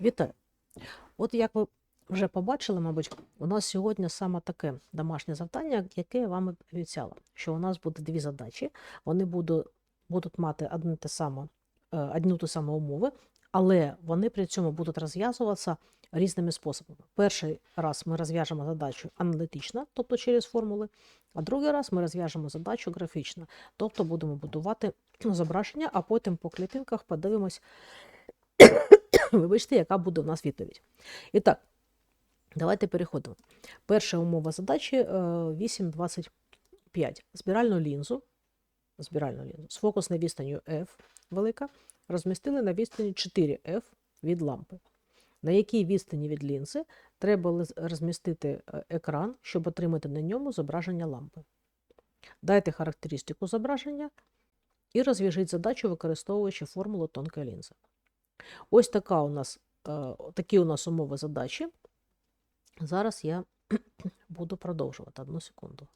Вітаю! От як ви вже побачили, мабуть, у нас сьогодні саме таке домашнє завдання, яке я вам обіцяла, що у нас буде дві задачі. Вони буду- будуть мати одне те саме, е, одну ту саму умови, але вони при цьому будуть розв'язуватися різними способами. Перший раз ми розв'яжемо задачу аналітично, тобто через формули, а другий раз ми розв'яжемо задачу графічно, тобто будемо будувати зображення, а потім по клітинках подивимось, вибачте, яка буде у нас відповідь. І так, давайте переходимо. Перша умова задачі е, 8.25. Збиральну лінзу, збиральну лінзу з фокусною відстанню F велика розмістили на відстані 4F від лампи. На якій відстані від лінзи треба розмістити е, екран, щоб отримати на ньому зображення лампи. Дайте характеристику зображення і розв'яжіть задачу, використовуючи формулу тонкої лінзи. Ось така у нас, е, такі у нас умови задачі. Зараз я буду продовжувати одну секунду.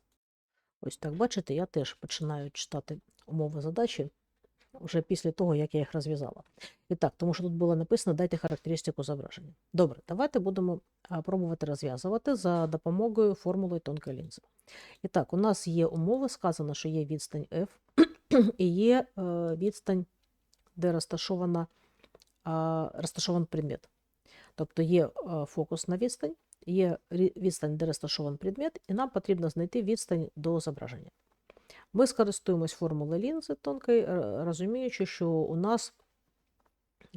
Ось так, бачите, я теж починаю читати умови задачі вже після того, як я їх розв'язала. І так, тому що тут було написано дайте характеристику зображення. Добре, давайте будемо пробувати розв'язувати за допомогою формули тонкої лінзи. І так, у нас є умови, сказано, що є відстань F і є е, відстань, де розташована, розташований предмет. Тобто є е, фокусна відстань, є відстань, де розташований предмет, і нам потрібно знайти відстань до зображення. Ми скористуємось формулою лінзи тонкої, розуміючи, що у нас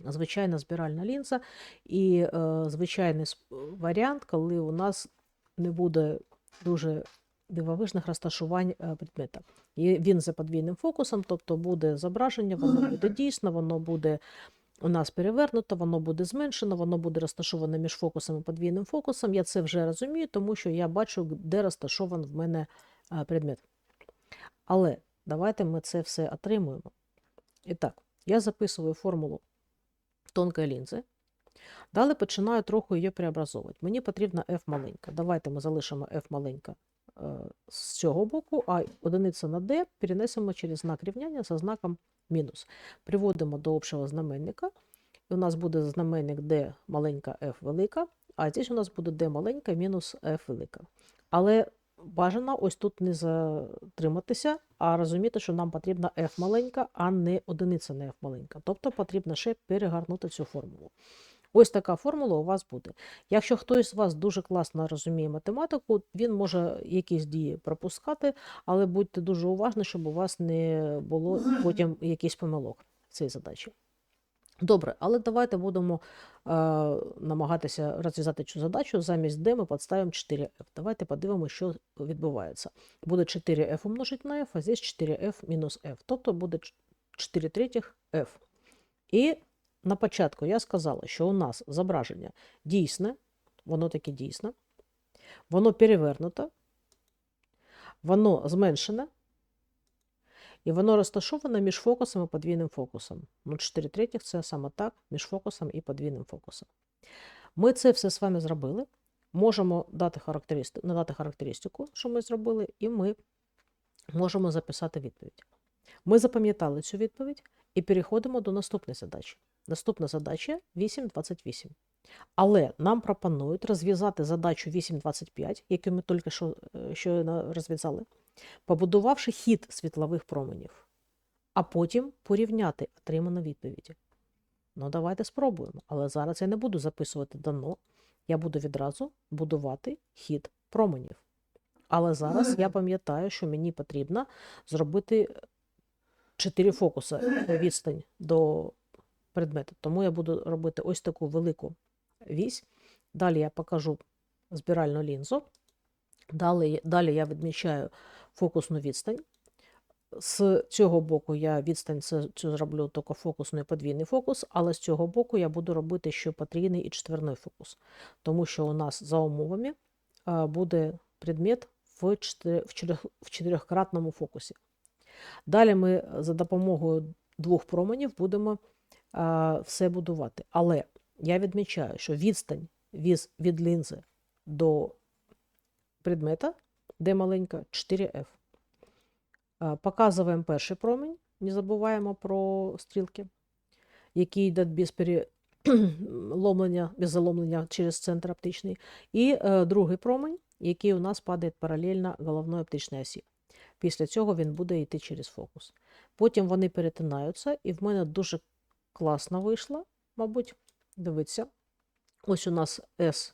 звичайна збиральна лінза і е, звичайний варіант, коли у нас не буде дуже дивовижних розташувань е, предмета. І він за подвійним фокусом, тобто буде зображення, воно буде дійсно, воно буде у нас перевернуто, воно буде зменшено, воно буде розташоване між фокусом і подвійним фокусом. Я це вже розумію, тому що я бачу, де розташований в мене е, предмет. Але давайте ми це все отримуємо. І так, я записую формулу тонкої лінзи. Далі починаю трохи її преобразовувати. Мені потрібна F маленька. Давайте ми залишимо F маленька з цього боку, а одиниця на D перенесемо через знак рівняння за знаком мінус. Приводимо до общого знаменника. І у нас буде знаменник D маленька F велика, а здесь у нас буде D маленька мінус F велика. Але бажано ось тут не затриматися, а розуміти, що нам потрібна F маленька, а не одиниця на F маленька. Тобто потрібно ще перегорнути цю формулу. Ось така формула у вас буде. Якщо хтось з вас дуже класно розуміє математику, він може якісь дії пропускати, але будьте дуже уважні, щоб у вас не було потім якихось помилок в цій задачі. Добре, але давайте будемо е, намагатися розв'язати цю задачу. Замість D ми підставимо 4F. Давайте подивимося, що відбувається. Буде 4F умножити на F, а здесь 4F мінус F. Тобто буде 4 третіх F. І на початку я сказала, що у нас зображення дійсне, воно таке дійсне, воно перевернуто, воно зменшене, і воно розташоване між фокусом і подвійним фокусом. Ну, 4 третіх це саме так, між фокусом і подвійним фокусом. Ми це все з вами зробили. Можемо дати характеристику, надати характеристику, що ми зробили, і ми можемо записати відповідь. Ми запам'ятали цю відповідь і переходимо до наступної задачі. Наступна задача 8.28. Але нам пропонують розв'язати задачу 8.25, яку ми тільки що е, щойно розв'язали, побудувавши хід світлових променів, а потім порівняти отриману відповіді. Ну, давайте спробуємо. Але зараз я не буду записувати дано, я буду відразу будувати хід променів. Але зараз я пам'ятаю, що мені потрібно зробити 4 фокуси е, відстань до предмету. Тому я буду робити ось таку велику вісь. Далі я покажу збиральну лінзу. Далі, далі я відмічаю фокусну відстань. З цього боку я відстань це, цю зроблю тільки фокусний і подвійний фокус, але з цього боку я буду робити ще потрійний і четверний фокус. Тому що у нас за умовами буде предмет в чотирьохкратному фокусі. Далі ми за допомогою двох променів будемо а, все будувати. Але я відмічаю, що відстань від, від лінзи до предмета, де маленька, 4F. А, Показуємо перший промінь, не забуваємо про стрілки, який йде без, пере... ломлення, без заломлення через центр оптичний. І е, другий промень, який у нас падає паралельно головної оптичної осі. Після цього він буде йти через фокус. Потім вони перетинаються, і в мене дуже класно вийшло, мабуть. Дивіться, ось у нас S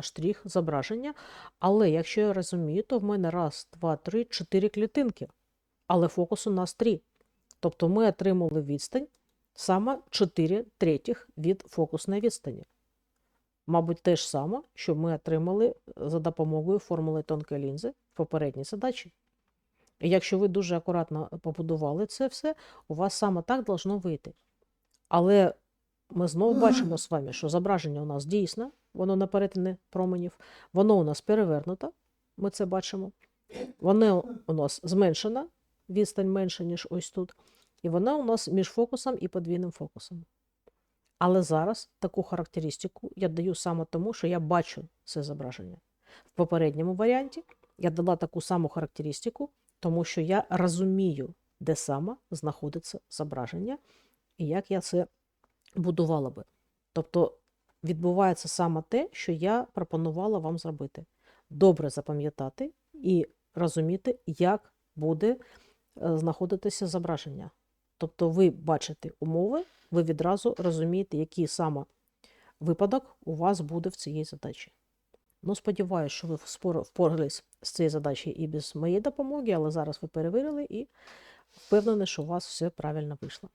штрих зображення. Але якщо я розумію, то в мене раз, два, три, чотири клітинки. Але фокус у нас три. Тобто ми отримали відстань саме 4 третіх від фокусної відстані. Мабуть, те ж саме, що ми отримали за допомогою формули тонкої лінзи в попередній задачі. І якщо ви дуже акуратно побудували це все, у вас саме так должно вийти. Але ми знову бачимо з вами, що зображення у нас дійсне, воно на перетині променів, воно у нас перевернуто, ми це бачимо. Воно у нас зменшена, відстань менша, ніж ось тут. І вона у нас між фокусом і подвійним фокусом. Але зараз таку характеристику я даю саме тому, що я бачу це зображення. В попередньому варіанті я дала таку саму характеристику, тому що я розумію, де саме знаходиться зображення і як я це будувала би. Тобто відбувається саме те, що я пропонувала вам зробити. Добре запам'ятати і розуміти, як буде е, знаходитися зображення. Тобто ви бачите умови, ви відразу розумієте, який саме випадок у вас буде в цій задачі. Ну, сподіваюся, що ви впорались з цією задачею і без моєї допомоги, але зараз ви перевірили і впевнені, що у вас все правильно вийшло.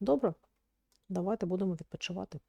Добре, давайте будемо відпочивати.